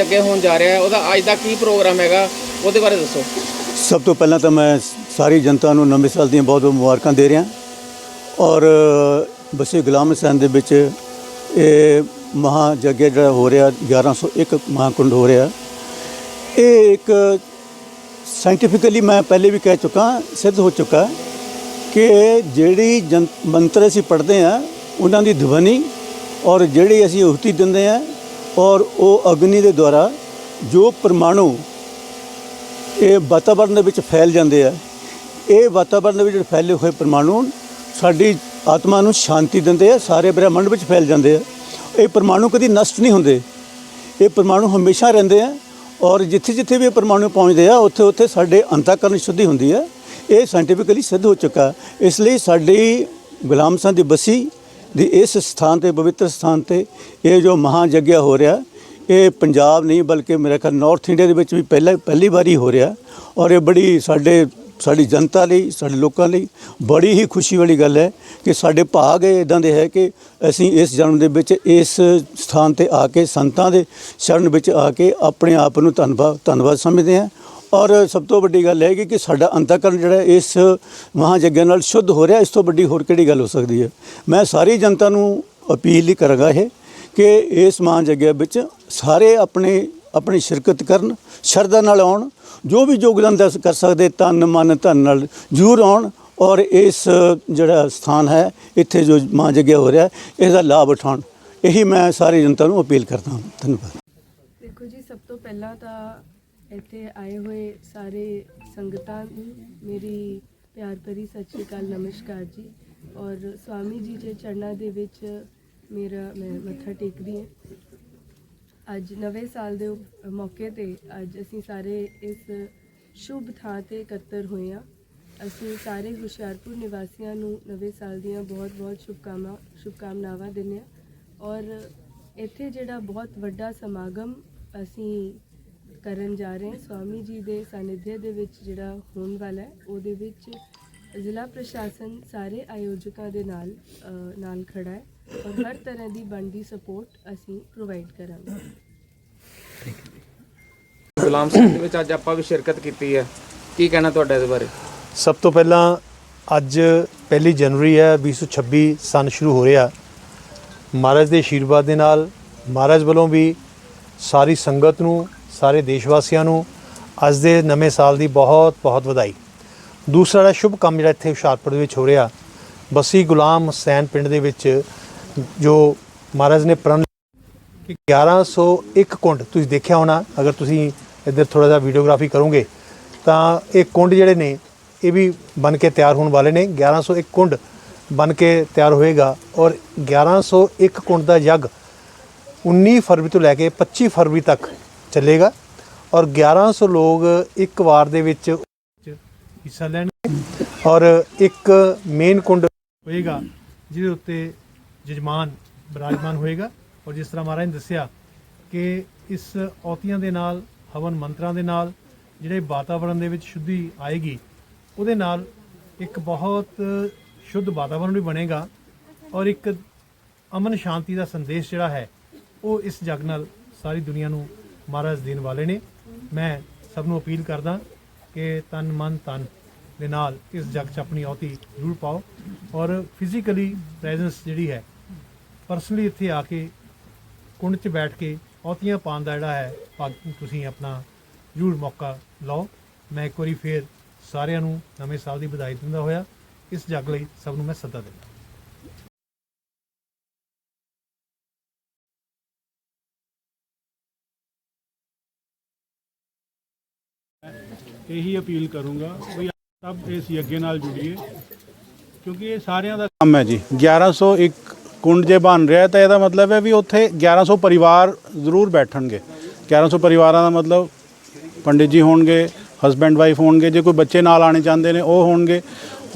ਅੱਗੇ ਹੋਣ ਜਾ ਰਿਹਾ ਹੈ, ਉਹਦਾ ਅੱਜ ਦਾ ਕੀ ਪ੍ਰੋਗਰਾਮ ਹੈਗਾ, ਉਹਦੇ ਬਾਰੇ ਦੱਸੋ। ਸਭ ਤੋਂ ਪਹਿਲਾਂ ਤਾਂ ਮੈਂ ਸਾਰੀ ਜਨਤਾ ਨੂੰ ਨਵੇਂ ਸਾਲ ਦੀਆਂ ਬਹੁਤ ਬਹੁਤ ਮੁਬਾਰਕਾਂ ਦੇ ਰਿਹਾ। ਔਰ ਬਸੇ ਗੁਲਾਮ ਹਸੈਨ ਦੇ ਵਿੱਚ ਇਹ ਮਹਾ ਯੱਗ ਜਿਹੜਾ ਹੋ ਰਿਹਾ 1101 ਮਹਾਕੁੰਡ ਹੋ ਰਿਹਾ। ਇਹ ਇੱਕ ਸਾਇੰਟੀਫਿਕਲੀ ਮੈਂ ਪਹਿਲੇ ਵੀ ਕਹਿ ਚੁੱਕਾ, ਸਿੱਧ ਹੋ ਚੁੱਕਾ ਕਿ ਜਿਹੜੀ ਜਨ, ਮੰਤਰ ਅਸੀਂ ਪੜ੍ਹਦੇ ਆ ਉਹਨਾਂ ਦੀ ਧਵਨੀ ਔਰ ਜਿਹੜੀ ਅਸੀਂ ਉਹਤੀ ਦਿੰਦੇ ਆ ਔਰ ਉਹ ਅਗਨੀ ਦੇ ਦੁਆਰਾ ਜੋ ਪਰਮਾਣੂ ਇਹ ਵਾਤਾਵਰਣ ਦੇ ਵਿੱਚ ਫੈਲ ਜਾਂਦੇ ਆ, ਇਹ ਵਾਤਾਵਰਣ ਦੇ ਵਿੱਚ ਫੈਲੇ ਹੋਏ ਪਰਮਾਣੂ ਸਾਡੀ ਆਤਮਾ ਨੂੰ ਸ਼ਾਂਤੀ ਦਿੰਦੇ ਆ, ਸਾਰੇ ਬ੍ਰਹਿਮੰਡ ਵਿੱਚ ਫੈਲ ਜਾਂਦੇ ਆ। ਇਹ ਪਰਮਾਣੂ ਕਦੀ ਨਸ਼ਟ ਨਹੀਂ ਹੁੰਦੇ। ਇਹ ਪਰਮਾਣੂ ਹਮੇਸ਼ਾ ਰਹਿੰਦੇ ਆ ਔਰ ਜਿੱਥੇ ਜਿੱਥੇ ਵੀ ਇਹ ਪਰਮਾਣੂ ਪਹੁੰਚਦੇ ਆ, ਉੱਥੇ ਉੱਥੇ ਸਾਡੇ ਅੰਤःਕਰਨ ਸ਼ੁੱਧੀ ਹੁੰਦੀ ਹੈ ਇਹ ਸਾਇੰਟੀਫਿਕਲੀ ਸਿੱਧ ਹੋ ਚੁੱਕਾ। ਇਸ ਲਈ ਸਾਡੀ ਗੁਲਾਮ ਸਾਹਿਬ ਦੀ ਬਸੀ ਦੀ ਇਸ ਸਥਾਨ ਤੇ, ਪਵਿੱਤਰ ਸਥਾਨ ਤੇ ਇਹ ਜੋ ਮਹਾ ਹੋ ਰਿਹਾ, ਇਹ ਪੰਜਾਬ ਨਹੀਂ ਬਲਕਿ ਮੇਰੇ ਖਿਆਲ ਨਾਰਥ ਇੰਡੀਆ ਦੇ ਵਿੱਚ ਵੀ ਪਹਿਲਾ, ਪਹਿਲੀ ਵਾਰੀ ਹੋ ਰਿਹਾ ਔਰ ਇਹ ਬੜੀ ਸਾਡੇ, ਸਾਡੀ ਜਨਤਾ ਲਈ, ਸਾਡੇ ਲੋਕਾਂ ਲਈ ਬੜੀ ਹੀ ਖੁਸ਼ੀ ਵਾਲੀ ਗੱਲ ਹੈ ਕਿ ਸਾਡੇ ਭਾਗ ਇਦਾਂ ਦੇ ਹੈ ਕਿ ਅਸੀਂ ਇਸ ਜਨਮ ਦੇ ਵਿੱਚ ਇਸ ਸਥਾਨ ਤੇ ਆ ਕੇ, ਸੰਤਾਂ ਦੇ ਸ਼ਰਨ ਵਿੱਚ ਆ ਕੇ ਆਪਣੇ ਆਪ ਨੂੰ ਧੰਨਵਾਦ ਧੰਨਵਾਦ ਸਮਝਦੇ ਹਾਂ ਔਰ ਸਭ ਤੋਂ ਵੱਡੀ ਗੱਲ ਹੈ ਕਿ ਸਾਡਾ ਅੰਤਕਰਨ ਜਿਹੜਾ ਇਸ ਮਹਾਯੱਗ ਨਾਲ ਸ਼ੁੱਧ ਹੋ ਰਿਹਾ, ਇਸ ਤੋਂ ਵੱਡੀ ਹੋਰ ਕਿਹੜੀ ਗੱਲ ਹੋ ਸਕਦੀ ਹੈ? ਮੈਂ ਸਾਰੀ ਜਨਤਾ ਨੂੰ ਅਪੀਲ ਹੀ ਕਰਾਂਗਾ ਇਹ ਕਿ ਇਸ ਮਹਾਯੱਗ ਵਿੱਚ ਸਾਰੇ ਆਪਣੇ, ਆਪਣੀ ਸ਼ਿਰਕਤ ਕਰਨ, ਸ਼ਰਧਾ ਨਾਲ ਆਉਣ, ਜੋ ਵੀ ਯੋਗਦਾਨ ਦੱਸ, ਕਰ ਸਕਦੇ ਤਨ ਮਨ, ਧਨ ਨਾਲ ਜ਼ਰੂਰ ਆਉਣ ਔਰ ਇਸ ਜਿਹੜਾ ਸਥਾਨ ਹੈ, ਇੱਥੇ ਜੋ ਮਹਾਯੱਗ ਹੋ ਰਿਹਾ ਇਸ ਦਾ ਲਾਭ ਉਠਾਉਣ। ਇਹੀ ਮੈਂ ਸਾਰੀ ਜਨਤਾ ਨੂੰ ਅਪੀਲ ਕਰਦਾ ਹਾਂ। ਧੰਨਵਾਦ। ਦੇਖੋ ਜੀ, ਸਭ ਤੋਂ ਪਹਿਲਾਂ ਤਾਂ ਇੱਥੇ ਆਏ ਹੋਏ ਸਾਰੇ ਸੰਗਤਾਂ ਨੂੰ ਮੇਰੀ ਪਿਆਰ ਭਰੀ ਸਤਿ ਸ਼੍ਰੀ ਅਕਾਲ, ਨਮਸਕਾਰ ਜੀ। ਔਰ ਸਵਾਮੀ ਜੀ ਦੇ ਚਰਨਾਂ ਦੇ ਵਿੱਚ ਮੇਰਾ, ਮੈਂ ਮੱਥਾ ਟੇਕਦੀ ਹਾਂ। ਅੱਜ ਨਵੇਂ ਸਾਲ ਦੇ ਉਪ- ਮੌਕੇ ਤੇ ਅੱਜ ਅਸੀਂ ਸਾਰੇ ਇਸ ਸ਼ੁਭ ਥਾਂ ਤੇ ਇਕੱਤਰ ਹੋਏ ਹਾਂ। ਅਸੀਂ ਸਾਰੇ ਹੁਸ਼ਿਆਰਪੁਰ ਨਿਵਾਸੀਆਂ ਨੂੰ ਨਵੇਂ ਸਾਲ ਦੀਆਂ ਬਹੁਤ-ਬਹੁਤ ਸ਼ੁਭਕਾਮਨਾ ਸ਼ੁਭਕਾਮਨਾਵਾਂ ਦਿੰਦੇ ਹਾਂ। ਔਰ ਇੱਥੇ ਜਿਹੜਾ ਬਹੁਤ ਵੱਡਾ ਸਮਾਗਮ ਅਸੀਂ ਕਰਨ ਜਾ ਰਹੇ ਹਾਂ। ਸਵਾਮੀ ਜੀ ਦੇ ਸਾਨਿਧਿਅ ਦੇ ਵਿੱਚ ਜਿਹੜਾ ਹੋਣ ਵਾਲਾ ਹੈ ਉਹਦੇ ਵਿੱਚ ਜ਼ਿਲ੍ਹਾ ਪ੍ਰਸ਼ਾਸਨ ਸਾਰੇ ਆਯੋਜਕਾਂ ਦੇ ਨਾਲ ਅ, ਨਾਲ ਖੜਾ ਹੈ ਔਰ ਹਰ ਤਰ੍ਹਾਂ ਦੀ ਬਣਦੀ ਸਪੋਰਟ ਅਸੀਂ ਪ੍ਰੋਵਾਈਡ ਕਰਾਂਗੇ। ਗੁਲਾਮ ਸਿੰਘ ਦੇ ਵਿੱਚ ਅੱਜ ਆਪਾਂ ਵੀ ਸ਼ਿਰਕਤ ਕੀਤੀ ਹੈ। ਕੀ ਕਹਿਣਾ ਤੁਹਾਡਾ ਇਸ ਬਾਰੇ? ਸਭ ਤੋਂ ਪਹਿਲਾਂ ਅੱਜ ਪਹਿਲੀ ਜਨਵਰੀ ਹੈ 2026 ਸਨ ਸ਼ੁਰੂ ਹੋ ਰਿਹਾ। ਮਹਾਰਾਜ ਦੇ ਆਸ਼ੀਰਵਾਦ ਦੇ ਨਾਲ ਮਹਾਰਾਜ ਵੱਲੋਂ ਵੀ ਸਾਰੀ ਸੰਗਤ ਨੂੰ ਸਾਰੇ ਦੇਸ਼ ਵਾਸੀਆਂ ਨੂੰ ਅੱਜ ਦੇ ਨਵੇਂ ਸਾਲ ਦੀ ਬਹੁਤ ਬਹੁਤ ਵਧਾਈ। ਦੂਸਰਾ ਜਿਹੜਾ ਸ਼ੁਭ ਕੰਮ ਜਿਹੜਾ ਇੱਥੇ ਹੁਸ਼ਿਆਰਪੁਰ ਦੇ ਵਿੱਚ ਹੋ ਰਿਹਾ, ਬਸੀ ਗੁਲਾਮ ਹੁਸੈਨ ਪਿੰਡ ਦੇ ਵਿੱਚ ਜੋ ਮਹਾਰਾਜ ਨੇ ਪ੍ਰਣ ਕਿ 1101 ਕੁੰਡ, ਤੁਸੀਂ ਦੇਖਿਆ ਹੋਣਾ, ਅਗਰ ਤੁਸੀਂ ਇੱਧਰ ਥੋੜਾ ਜਿਹਾ ਵੀਡੀਓਗ੍ਰਾਫੀ ਕਰੋਗੇ, ਤਾਂ ਇਹ ਕੁੰਡ ਜਿਹੜੇ ਨੇ, ਇਹ ਵੀ ਬਣ ਕੇ ਤਿਆਰ ਹੋਣ ਵਾਲੇ ਨੇ। 1101 ਕੁੰਡ ਬਣ ਕੇ ਤਿਆਰ ਹੋਏਗਾ ਔਰ 1101 ਕੁੰਡ ਦਾ ਯੱਗ 19 ਫਰਵਰੀ ਤੋਂ ਲੈ ਕੇ 25 ਫਰਵਰੀ ਤੱਕ ਚੱਲੇਗਾ ਔਰ 1100 ਲੋਕ ਇੱਕ ਵਾਰ ਦੇ ਵਿੱਚ ਹਿੱਸਾ ਲੈਣਗੇ ਔਰ ਇੱਕ ਮੇਨ ਕੁੰਡ ਹੋਏਗਾ, ਜਿਹਦੇ ਉੱਤੇ ਜਜਮਾਨ, ਬਿਰਾਜਮਾਨ ਹੋਏਗਾ। ਔਰ ਜਿਸ ਤਰ੍ਹਾਂ ਮਹਾਰਾਜ ਨੇ ਦੱਸਿਆ ਕਿ ਇਸ ਔਤੀਆਂ ਦੇ ਨਾਲ, ਹਵਨ ਮੰਤਰਾਂ ਦੇ ਨਾਲ, ਜਿਹੜੇ ਵਾਤਾਵਰਣ ਦੇ ਵਿੱਚ ਸ਼ੁੱਧੀ ਆਏਗੀ, ਉਹਦੇ ਨਾਲ ਇੱਕ ਬਹੁਤ ਸ਼ੁੱਧ ਵਾਤਾਵਰਣ ਵੀ ਬਣੇਗਾ ਔਰ ਇੱਕ ਅਮਨ ਸ਼ਾਂਤੀ ਦਾ ਸੰਦੇਸ਼ ਜਿਹੜਾ ਹੈ, ਉਹ ਇਸ ਜਗ ਨਾਲ ਸਾਰੀ ਦੁਨੀਆ ਨੂੰ ਮਹਾਰਾਜ ਦੇਣ ਵਾਲੇ ਨੇ। ਮੈਂ ਸਭ ਨੂੰ ਅਪੀਲ ਕਰਦਾ ਕਿ ਤਨ ਮਨ ਤਨ ਦੇ ਨਾਲ ਇਸ ਜਗ 'ਚ ਆਪਣੀ ਔਤੀ ਜ਼ਰੂਰ ਪਾਓ ਔਰ ਫਿਜ਼ੀਕਲੀ ਪ੍ਰੈਜ਼ੈਂਸ ਜਿਹੜੀ ਹੈ ਪਰਸਨਲੀ ਇੱਥੇ ਆ ਕੇ ਕੁੰਡ 'ਚ ਬੈਠ ਕੇ ਔਤੀਆਂ ਪਾਉਣ ਦਾ ਜਿਹੜਾ ਹੈ, ਭਾਗ- ਤੁਸੀਂ ਆਪਣਾ ਜ਼ਰੂਰ ਮੌਕਾ ਲਓ। ਮੈਂ ਇੱਕ ਵਾਰੀ ਫੇਰ ਸਾਰਿਆਂ ਨੂੰ ਨਵੇਂ ਸਾਲ ਦੀ ਵਧਾਈ ਦਿੰਦਾ ਹੋਇਆ। ਇਸ ਜਗ ਲਈ ਸਭ ਨੂੰ ਮੈਂ ਸੱਦਾ ਦਿੰਦਾ। ਇਹੀ ਅਪੀਲ ਕਰੂੰਗਾ ਵੀ ਸਭ ਇਸ ਯੱਗੇ ਨਾਲ ਜੁੜੀਏ ਕਿਉਂਕਿ ਇਹ ਸਾਰਿਆਂ ਦਾ ਕੰਮ ਹੈ ਜੀ। 1101 ਕੁੰਡ ਜੇ ਬਣ ਰਿਹਾ ਤਾਂ ਇਹਦਾ ਮਤਲਬ ਹੈ ਵੀ ਉੱਥੇ 1100 ਪਰਿਵਾਰ ਜ਼ਰੂਰ ਬੈਠਣਗੇ। 1100 ਪਰਿਵਾਰਾਂ ਦਾ ਮਤਲਬ ਪੰਡਿਤ ਜੀ ਹੋਣਗੇ ਹਸਬੈਂਡ ਵਾਈਫ ਹੋਣਗੇ ਜੇ ਕੋਈ ਬੱਚੇ ਨਾਲ ਆਣੇ ਚਾਹੁੰਦੇ ਨੇ ਉਹ ਹੋਣਗੇ।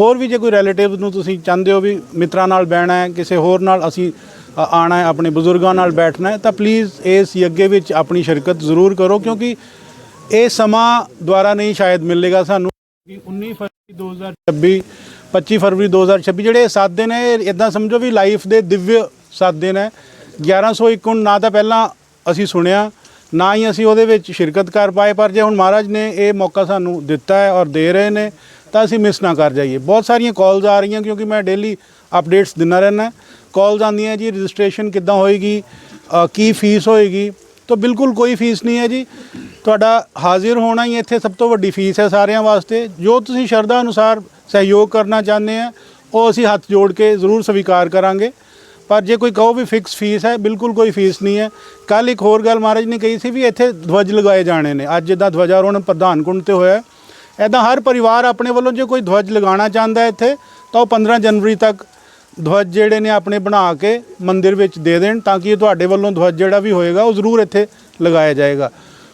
ਹੋਰ ਵੀ ਜੇ ਕੋਈ ਰਿਲੇਟਿਵ ਨੂੰ ਤੁਸੀਂ ਚਾਹੁੰਦੇ ਹੋ ਵੀ ਮਿੱਤਰਾਂ ਨਾਲ ਬਹਿਣਾ ਹੈ ਕਿਸੇ ਹੋਰ ਨਾਲ ਅਸੀਂ ਅ, ਆਉਣਾ ਹੈ ਆਪਣੇ ਬਜ਼ੁਰਗਾਂ ਨਾਲ ਬੈਠਣਾ ਹੈ ਤਾਂ ਪਲੀਜ਼ ਇਸ ਯੱਗੇ ਵਿੱਚ ਆਪਣੀ ਸ਼ਿਰਕਤ ਜ਼ਰੂਰ ਕਰੋ ਕਿਉਂਕਿ ਇਹ ਸਮਾਂ ਦੁਆਰਾ ਨਹੀਂ ਸ਼ਾਇਦ ਮਿਲੇਗਾ ਸਾਨੂੰ। ਕਿ 19 ਫਰਵਰੀ 2026 25 ਫਰਵਰੀ 2026 ਜਿਹੜੇ 7 ਦਿਨ ਹੈ ਇਦਾਂ ਸਮਝੋ ਵੀ ਲਾਈਫ ਦੇ ਦਿਵਯ 7 ਦਿਨ ਹੈ 1101 ਹੁਣ ਨਾ ਤਾਂ ਪਹਿਲਾਂ ਅਸੀਂ ਸੁਣਿਆ ਨਾ ਹੀ ਅਸੀਂ ਉਹਦੇ ਵਿੱਚ ਸ਼ਿਰਕਤ ਕਰ ਪਾਏ ਪਰ ਜੇ ਹੁਣ ਮਹਾਰਾਜ ਨੇ ਇਹ ਮੌਕਾ ਸਾਨੂੰ ਦਿੱਤਾ ਹੈ ਔਰ ਦੇ ਰਹੇ ਨੇ ਤਾਂ ਅਸੀਂ ਮਿਸ ਨਾ ਕਰ ਜਾਈਏ। ਬਹੁਤ ਸਾਰੀਆਂ ਕਾਲਸ ਆ ਰਹੀਆਂ ਕਿਉਂਕਿ ਮੈਂ ਡੇਲੀ ਅਪਡੇਟਸ ਦਿੰਦਾ ਰਹਿਣਾ ਕਾਲਸ ਆਉਂਦੀਆਂ ਜੀ ਰਜਿਸਟ੍ਰੇਸ਼ਨ ਕਿੱਦਾਂ ਹੋਏਗੀ ਕੀ ਫੀਸ ਹੋਏਗੀ ਤਾਂ ਬਿਲਕੁਲ ਕੋਈ ਫੀਸ ਨਹੀਂ ਹੈ ਜੀ। ਤੁਹਾਡਾ ਹਾਜ਼ਰ ਹੋਣਾ ਹੀ ਇੱਥੇ ਸਭ ਤੋਂ ਵੱਡੀ ਫੀਸ ਹੈ ਸਾਰਿਆਂ ਵਾਸਤੇ। ਜੋ ਤੁਸੀਂ ਸ਼ਰਧਾ ਅਨੁਸਾਰ ਸਹਿਯੋਗ ਕਰਨਾ ਚਾਹੁੰਦੇ ਆ, ਉਹ ਅਸੀਂ ਹੱਥ ਜੋੜ ਕੇ ਜ਼ਰੂਰ ਸਵੀਕਾਰ ਕਰਾਂਗੇ। ਪਰ ਜੇ ਕੋਈ ਕਹੋ ਵੀ ਫਿਕਸ ਫੀਸ ਹੈ, ਬਿਲਕੁਲ ਕੋਈ ਫੀਸ ਨਹੀਂ ਹੈ। ਕੱਲ ਇੱਕ ਹੋਰ ਗੱਲ ਮਹਾਰਾਜ ਨੇ ਕਹੀ ਸੀ ਵੀ ਇੱਥੇ ਧਵਜ ਲਗਾਏ ਜਾਣੇ ਨੇ। ਅੱਜ ਜਿੱਦਾਂ ਧਵਜਾਰੋਹਣ ਪ੍ਰਧਾਨਕੁੰਡ ਤੇ ਹੋਇਆ। ਐਦਾਂ ਹਰ ਪਰਿਵਾਰ ਆਪਣੇ ਵੱਲੋਂ ਜੇ ਕੋਈ ਧਵਜ ਲਗਾਉਣਾ ਚਾਹੁੰਦਾ ਇੱਥੇ, ਤਾਂ ਉਹ 15 ਜਨਵਰੀ ਤੱਕ ਧਵਜ ਜਿਹੜੇ ਨੇ ਆਪਣੇ ਬਣਾ ਕੇ ਮੰਦਿਰ ਵਿੱਚ ਦੇ ਦੇਣ ਤਾਂ ਕਿ ਤੁਹਾਡੇ ਵੱਲੋਂ ਧਵਜ ਜਿਹੜਾ ਵੀ ਹੋਏਗਾ ਉਹ ਜ਼ਰੂਰ ਇੱਥੇ ਲਗਾਇਆ ਜਾਏਗਾ।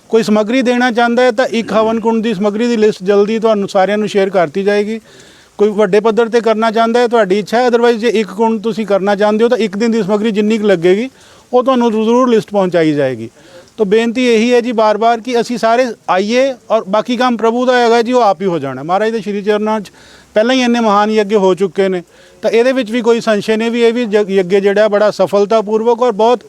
ਕੋਈ ਸਮੱਗਰੀ ਦੇਣਾ ਚਾਹੁੰਦਾ ਹੈ ਤਾਂ ਇੱਕ ਹਵਨ ਕੁੰਡ ਦੀ ਸਮੱਗਰੀ ਦੀ ਲਿਸਟ ਜਲਦੀ ਤੁਹਾਨੂੰ ਸਾਰਿਆਂ ਨੂੰ ਸ਼ੇਅਰ ਕਰਤੀ ਜਾਏਗੀ। ਕੋਈ ਵੱਡੇ ਪੱਧਰ ਤੇ ਕਰਨਾ ਚਾਹੁੰਦਾ ਹੈ, ਤੁਹਾਡੀ ਇੱਛਾ ਹੈ ਅਦਰਵਾਈਜ਼ ਜੇ ਇੱਕ ਕੁੰਡ ਤੁਸੀਂ ਕਰਨਾ ਚਾਹੁੰਦੇ ਹੋ ਤਾਂ ਇੱਕ ਦਿਨ ਦੀ ਸਮੱਗਰੀ ਜਿੰਨੀ ਕੁ ਲੱਗੇਗੀ, ਉਹ ਤੁਹਾਨੂੰ ਜ਼ਰੂਰ ਲਿਸਟ ਪਹੁੰਚਾਈ ਜਾਏਗੀ। ਤਾਂ ਬੇਨਤੀ ਇਹੀ ਹੈ ਜੀ ਬਾਰ-ਬਾਰ ਕਿ ਅਸੀਂ ਸਾਰੇ ਆਈਏ ਔਰ ਬਾਕੀ ਕੰਮ ਪ੍ਰਭੂ ਦਾ ਹੈਗਾ ਜੀ, ਉਹ ਆਪ ਹੀ ਹੋ ਜਾਣਾ। ਮਹਾਰਾਜ ਦੇ ਸ਼੍ਰੀ ਚਰਨਾਂ 'ਚ ਪਹਿਲਾਂ ਹੀ ਇੰਨੇ ਮਹਾਨ ਯੱਗ ਹੋ ਚੁੱਕੇ ਨੇ। ਤਾਂ ਇਹਦੇ ਵਿੱਚ ਵੀ ਕੋਈ ਸੰਸ਼ੇ ਨਹੀਂ ਵੀ ਇਹ ਵੀ ਯੱਗ ਜਿਹੜਾ ਬੜਾ ਸਫਲਤਾਪੂਰਵਕ ਔਰ ਬਹੁਤ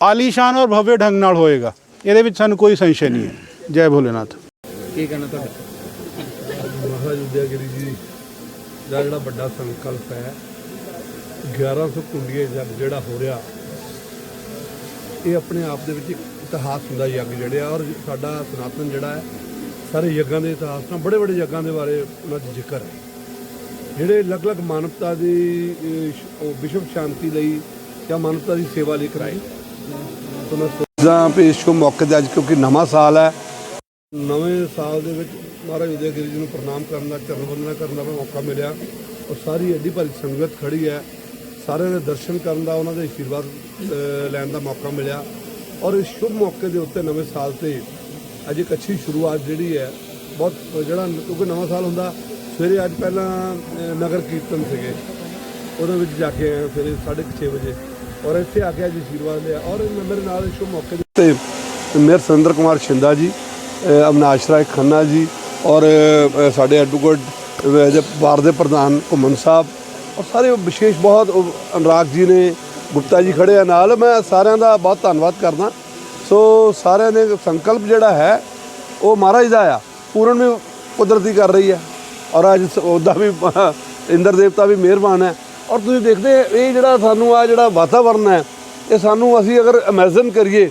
ਆਲੀਸ਼ਾਨ ਔਰ ਭਵਯ ਢੰਗ ਨਾਲ ਹੋਏਗਾ। ਇਹਦੇ ਵਿੱਚ ਸਾਨੂੰ ਕੋਈ ਸੰਸ਼ੇ ਨਹੀਂ ਹੈ। ਜੈ ਭੋਲੇਨਾਥ। ਕੀ ਕਹਿਣਾ ਤੁਹਾਡਾ? ਮਹਾਰਾਜ ਉਦਯਗਿਰੀ ਜੀ ਦਾ ਜਿਹੜਾ ਵੱਡਾ ਸੰਕਲਪ ਹੈ 1100 ਕੁੰਡੀਏ ਜਗ ਜਿਹੜਾ ਹੋ ਰਿਹਾ ਇਹ ਆਪਣੇ ਆਪ ਦੇ ਵਿੱਚ ਇੱਕ ਇਤਿਹਾਸ ਹੁੰਦਾ ਯੱਗ ਜਿਹੜੇ ਆ ਔਰ ਸਾਡਾ ਸਨਾਤਨ ਜਿਹੜਾ ਹੈ ਸਾਰੇ ਯੱਗਾਂ ਦੇ ਇਤਿਹਾਸ ਨਾਲ ਬੜੇ ਬੜੇ ਯੱਗਾਂ ਦੇ ਬਾਰੇ ਉਹਨਾਂ ਦਾ ਜ਼ਿਕਰ ਹੈ। ਜਿਹੜੇ ਅਲੱਗ-ਅਲੱਗ ਮਾਨਵਤਾ ਦੀ ਵਿਸ਼ਵ ਸ਼ਾਂਤੀ ਲਈ ਜਾਂ ਮਾਨਵਤਾ ਦੀ ਸੇਵਾ ਲਈ ਕਰਾਏ ਤਾਂ ਮੈਂ ਸੋਚਦਾ ਪੇਸ਼ ਕੋ ਮੌਕੇ ਤੇ ਅੱਜ ਕਿਉਂਕਿ ਨਵਾਂ ਸਾਲ ਹੈ। ਨਵੇਂ ਸਾਲ ਦੇ ਵਿੱਚ ਮਹਾਰਾਜ ਉਦੈਗਿਰੀ ਜੀ ਨੂੰ ਪ੍ਰਣਾਮ ਕਰਨ ਦਾ ਚਰਨ ਵੰਦਨਾ ਕਰਨ ਦਾ ਮੌਕਾ ਮਿਲਿਆ। ਔਰ ਸਾਰੀ ਐਡੀ ਭਾਰੀ ਸੰਗਤ ਖੜੀ ਹੈ। ਸਾਰਿਆਂ ਦੇ ਦਰਸ਼ਨ ਕਰਨ ਦਾ ਉਹਨਾਂ ਦੇ ਆਸ਼ੀਰਵਾਦ ਅਹ, ਲੈਣ ਦਾ ਮੌਕਾ ਮਿਲਿਆ। ਔਰ ਇਸ ਸ਼ੁਭ ਮੌਕੇ ਦੇ ਉੱਤੇ ਨਵੇਂ ਸਾਲ ਤੇ ਅੱਜ ਇੱਕ ਅੱਛੀ ਸ਼ੁਰੂਆਤ ਜਿਹੜੀ ਹੈ ਬਹੁਤ ਜਿਹੜਾ ਕਿਉਂਕਿ ਨਵਾਂ ਸਾਲ ਹੁੰਦਾ ਸਵੇਰੇ ਅੱਜ ਪਹਿਲਾਂ ਨਗਰ ਕੀਰਤਨ ਸੀਗੇ। ਉਹਦੇ ਵਿੱਚ ਜਾ ਕੇ ਆਏ ਫਿਰ 6:30 ਵਜੇ। ਔਰ ਇੱਥੇ ਆ ਕੇ ਅੱਜ ਆਸ਼ੀਰਵਾਦ ਲਿਆ। ਔਰ ਮੇਰੇ ਨਾਲ ਇਸ ਮੌਕੇ ਦੇ ਤੇ ਮੇਰ ਸੁਰਿੰਦਰ ਕੁਮਾਰ ਸ਼ਿੰਦਾ ਜੀ ਅ, ਰਾਏ ਖੰਨਾ ਜੀ ਔਰ ਸਾਡੇ ਐਡਵੋਕੇਟ ਵਾਰ ਦੇ ਪ੍ਰਧਾਨ ਘੁੰਮਣ ਸਾਹਿਬ ਔਰ ਸਾਰੇ ਵਿਸ਼ੇਸ਼ ਬਹੁਤ ਉਹ ਅਨੁਰਾਗ ਜੀ ਨੇ ਗੁਪਤਾ ਜੀ ਖੜੇ ਆ ਨਾਲ। ਮੈਂ ਸਾਰਿਆਂ ਦਾ ਬਹੁਤ ਧੰਨਵਾਦ ਕਰਦਾ। ਸੋ ਸਾਰਿਆਂ ਨੇ ਸੰਕਲਪ ਜਿਹੜਾ ਹੈ, ਉਹ ਮਹਾਰਾਜ ਦਾ ਆ। ਪੂਰਨ ਵੀ ਕੁਦਰਤੀ ਕਰ ਰਹੀ ਹੈ। ਔਰ ਅੱਜ ਉਹਦਾ ਵੀ ਇੰਦਰ ਦੇਵਤਾ ਵੀ ਮਿਹਰਬਾਨ ਹੈ। ਔਰ ਤੁਸੀਂ ਦੇਖਦੇ ਇਹ ਜਿਹੜਾ ਸਾਨੂੰ ਆ ਜਿਹੜਾ ਵਾਤਾਵਰਨ ਹੈ, ਇਹ ਸਾਨੂੰ ਅਸੀਂ ਅਗਰ ਇਮੇਜਿਨ ਕਰੀਏ,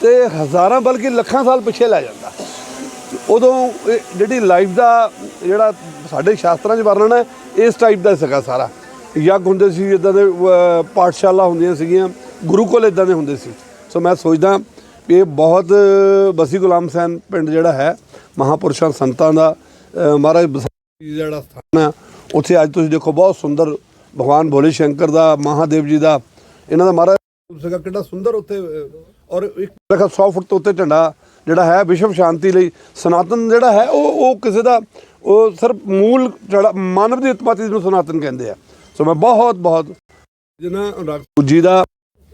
ਤੇ ਹਜ਼ਾਰਾਂ ਬਲਕਿ ਲੱਖਾਂ ਸਾਲ ਪਿੱਛੇ ਲੈ ਜਾਂਦਾ। ਉਦੋਂ ਇਹ ਜਿਹੜੀ ਲਾਈਫ ਦਾ ਜਿਹੜਾ ਸਾਡੇ ਸ਼ਾਸਤਰਾਂ 'ਚ ਵਰਣਨ ਹੈ, ਇਸ ਟਾਈਪ ਦਾ ਸੀਗਾ ਸਾਰਾ। ਯੱਗ ਹੁੰਦੇ ਸੀ ਇਦਾਂ ਦੇ ਪਾਠਸ਼ਾਲਾ ਹੁੰਦੀਆਂ ਸੀਗੀਆਂ, ਗੁਰੂਕੁਲ ਇਦਾਂ ਦੇ ਹੁੰਦੇ ਸੀ। ਸੋ ਮੈਂ ਸੋਚਦਾ ਵੀ ਇਹ ਬਹੁਤ ਬਸੀ ਗੁਲਾਮ ਸੈਨ ਪਿੰਡ ਜਿਹੜਾ ਹੈ, ਮਹਾਪੁਰਸ਼ਾਂ ਸੰਤਾਂ ਦਾ ਮਹਾਰਾਜ ਬਸੰਤ ਦਾ ਜਿਹੜਾ ਸਥਾਨ ਹੈ, ਉੱਥੇ ਅੱਜ ਤੁਸੀਂ ਦੇਖੋ ਬਹੁਤ ਸੁੰਦਰ ਭਗਵਾਨ ਭੋਲੇ ਸ਼ੰਕਰ ਦਾ, ਮਹਾਦੇਵ ਜੀ ਦਾ, ਇਹਨਾਂ ਦਾ ਮਹਾਰਾਜ ਸੀਗਾ ਕਿੰਨਾ ਸੁੰਦਰ ਉੱਥੇ ਔਰ ਇੱਕ ਲਗਾ 100 ਫੁੱਟ ਤੋਂ ਉੱਤੇ ਝੰਡਾ ਜਿਹੜਾ ਹੈ, ਵਿਸ਼ਵ ਸ਼ਾਂਤੀ ਲਈ ਸਨਾਤਨ ਜਿਹੜਾ ਹੈ, ਉਹ ਉਹ ਕਿਸੇ ਦਾ, ਉਹ ਸਿਰਫ ਮੂਲ ਜਿਹੜਾ ਮਾਨਵ ਦੀ ਉਤਪਤੀ ਨੂੰ ਸਨਾਤਨ ਕਹਿੰਦੇ ਆ। ਸੋ ਮੈਂ ਬਹੁਤ ਬਹੁਤ ਜਨਾ ਜੀ ਦਾ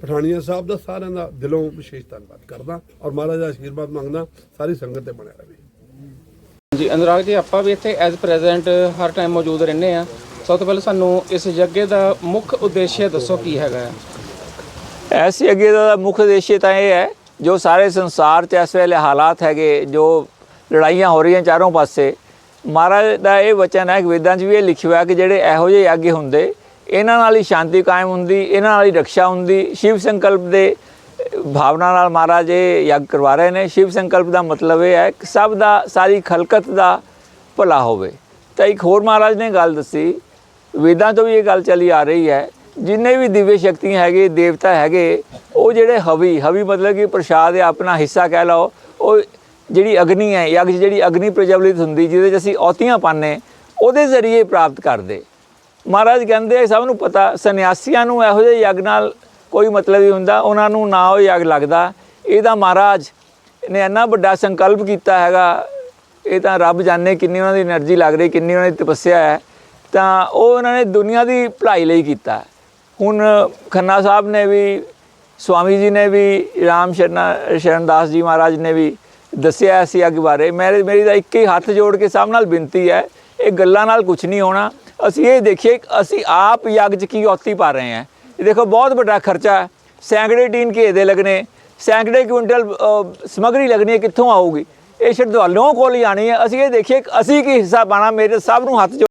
ਪਠਾਨੀਆ ਸਾਹਿਬ ਦਾ ਸਾਰਿਆਂ ਦਾ ਦਿਲੋਂ ਵਿਸ਼ੇਸ਼ ਧੰਨਵਾਦ ਕਰਦਾ ਔਰ ਮਹਾਰਾਜ ਦਾ ਆਸ਼ੀਰਵਾਦ ਮੰਗਦਾ ਸਾਰੀ ਸੰਗਤ ਤੇ ਬਣਿਆ ਰਹੇ। ਜੀ ਅਨੁਰਾਗ ਜੀ ਆਪਾਂ ਵੀ ਇੱਥੇ ਐਜ਼ ਪ੍ਰੈਜ਼ੈਂਟ ਹਰ ਟਾਈਮ ਮੌਜੂਦ ਰਹਿੰਦੇ ਆ ਸਭ ਤੋਂ ਪਹਿਲਾਂ ਸਾਨੂੰ ਇਸ ਯੱਗੇ ਦਾ ਮੁੱਖ ਉਦੇਸ਼ ਦੱਸੋ ਕੀ ਹੈਗਾ ਐਸੀ ਅੱਗੇ ਦਾ ਮੁੱਖ ਉਦੇਸ਼ ਤਾਂ ਇਹ ਹੈ ਜੋ ਸਾਰੇ ਸੰਸਾਰ 'ਚ ਇਸ ਵੇਲੇ ਹਾਲਾਤ ਹੈਗੇ ਜੋ ਲੜਾਈਆਂ ਹੋ ਰਹੀਆਂ ਚਾਰੋਂ ਪਾਸੇ ਮਹਾਰਾਜ ਦਾ ਇਹ ਵਚਨ ਹੈ ਕਿ ਵੇਦਾਂ 'ਚ ਵੀ ਇਹ ਲਿਖਿਆ ਹੋਇਆ ਕਿ ਜਿਹੜੇ ਇਹੋ ਜਿਹੇ ਯੱਗ ਹੁੰਦੇ ਇਹਨਾਂ ਨਾਲ ਹੀ ਸ਼ਾਂਤੀ ਕਾਇਮ ਹੁੰਦੀ, ਇਹਨਾਂ ਨਾਲ ਹੀ ਰਕਸ਼ਾ ਹੁੰਦੀ। ਸ਼ਿਵ ਸੰਕਲਪ ਦੇ ਭਾਵਨਾ ਨਾਲ ਮਹਾਰਾਜ ਇਹ ਯੱਗ ਕਰਵਾ ਰਹੇ ਨੇ। ਸ਼ਿਵ ਸੰਕਲਪ ਦਾ ਮਤਲਬ ਇਹ ਹੈ ਕਿ ਸਭ ਦਾ, ਸਾਰੀ ਖਲਕਤ ਦਾ ਭਲਾ ਹੋਵੇ। ਤਾਂ ਇੱਕ ਹੋਰ ਮਹਾਰਾਜ ਨੇ ਗੱਲ ਦੱਸੀ, ਵੇਦਾਂ ਤੋਂ ਵੀ ਇਹ ਗੱਲ ਚੱਲੀ ਆ ਰਹੀ ਹੈ, ਜਿੰਨੇ ਵੀ ਦਿਵਯ ਸ਼ਕਤੀਆਂ ਹੈਗੇ, ਦੇਵਤਾ ਹੈਗੇ, ਉਹ ਜਿਹੜੇ ਹਵੀ ਹਵੀ ਮਤਲਬ ਕਿ ਪ੍ਰਸ਼ਾਦ ਹੈ ਆਪਣਾ ਹਿੱਸਾ ਕਹਿ ਲਓ, ਉਹ ਜਿਹੜੀ ਅਗਨੀ ਹੈ, ਯੱਗ ਜਿਹੜੀ ਅਗਨੀ ਪ੍ਰਜਵਲਿਤ ਹੁੰਦੀ, ਜਿਹਦੇ 'ਚ ਅਸੀਂ ਔਤੀਆਂ ਪਾਉਂਦੇ, ਉਹਦੇ ਜ਼ਰੀਏ ਪ੍ਰਾਪਤ ਕਰਦੇ। ਮਹਾਰਾਜ ਕਹਿੰਦੇ ਆ ਸਭ ਨੂੰ ਪਤਾ, ਸੰਨਿਆਸੀਆਂ ਨੂੰ ਇਹੋ ਜਿਹੇ ਯੱਗ ਨਾਲ ਕੋਈ ਮਤਲਬ ਹੀ ਹੁੰਦਾ, ਉਹਨਾਂ ਨੂੰ ਨਾ ਉਹ ਯੱਗ ਲੱਗਦਾ। ਇਹਦਾ ਮਹਾਰਾਜ ਨੇ ਇੰਨਾ ਵੱਡਾ ਸੰਕਲਪ ਕੀਤਾ ਹੈਗਾ, ਇਹ ਤਾਂ ਰੱਬ ਜਾਣੇ ਕਿੰਨੀ ਉਹਨਾਂ ਦੀ એનર્ਜੀ ਲੱਗ ਰਹੀ, ਕਿੰਨੀ ਉਹਨਾਂ ਦੀ ਤਪੱਸਿਆ ਹੈ। ਤਾਂ ਉਹ ਉਹਨਾਂ ਨੇ ਦੁਨੀਆ ਦੀ ਭਲਾਈ ਲਈ ਕੀਤਾ। ਹੁਣ ਖੰਨਾ ਸਾਹਿਬ ਨੇ ਵੀ, ਸਵਾਮੀ ਜੀ ਨੇ ਵੀ, ਰਾਮ ਸ਼ਰਨਾ ਸ਼ਰਨਦਾਸ ਜੀ ਮਹਾਰਾਜ ਨੇ ਵੀ ਦੱਸਿਆ ਸੀ ਅੱਗ ਬਾਰੇ। ਮੇਰੇ, ਮੇਰੀ ਤਾਂ ਇੱਕ ਹੀ ਹੱਥ ਜੋੜ ਕੇ ਸਭ ਨਾਲ ਬੇਨਤੀ ਹੈ, ਇਹ ਗੱਲਾਂ ਨਾਲ ਕੁਝ ਨਹੀਂ ਹੋਣਾ। ਅਸੀਂ ਇਹ ਦੇਖੀਏ ਕਿ ਅਸੀਂ ਆਪ ਯੱਗ 'ਚ ਕੀ ਔਤੀ ਪਾ ਰਹੇ ਹਾਂ। ਇਹ ਦੇਖੋ ਬਹੁਤ ਵੱਡਾ ਖਰਚਾ ਹੈ। ਸੈਂਕੜੇ ਟੀਨ ਘੇ ਦੇ ਲੱਗਣੇ ਸੈਂਕੜੇ ਕੁਇੰਟਲ ਅ, ਸਮੱਗਰੀ ਲੱਗਣੀ ਹੈ ਕਿੱਥੋਂ ਆਊਗੀ? ਇਹ ਸ਼ਰਧਾਲੂਆਂ ਕੋਲ ਹੀ ਆਣੀ ਹੈ। ਅਸੀਂ ਇਹ ਦੇਖੀਏ ਕਿ ਅਸੀਂ ਕੀ ਹਿੱਸਾ ਪਾਣਾ ਮੇਰੇ ਸਭ ਨੂੰ ਹੱਥ ਜੋੜ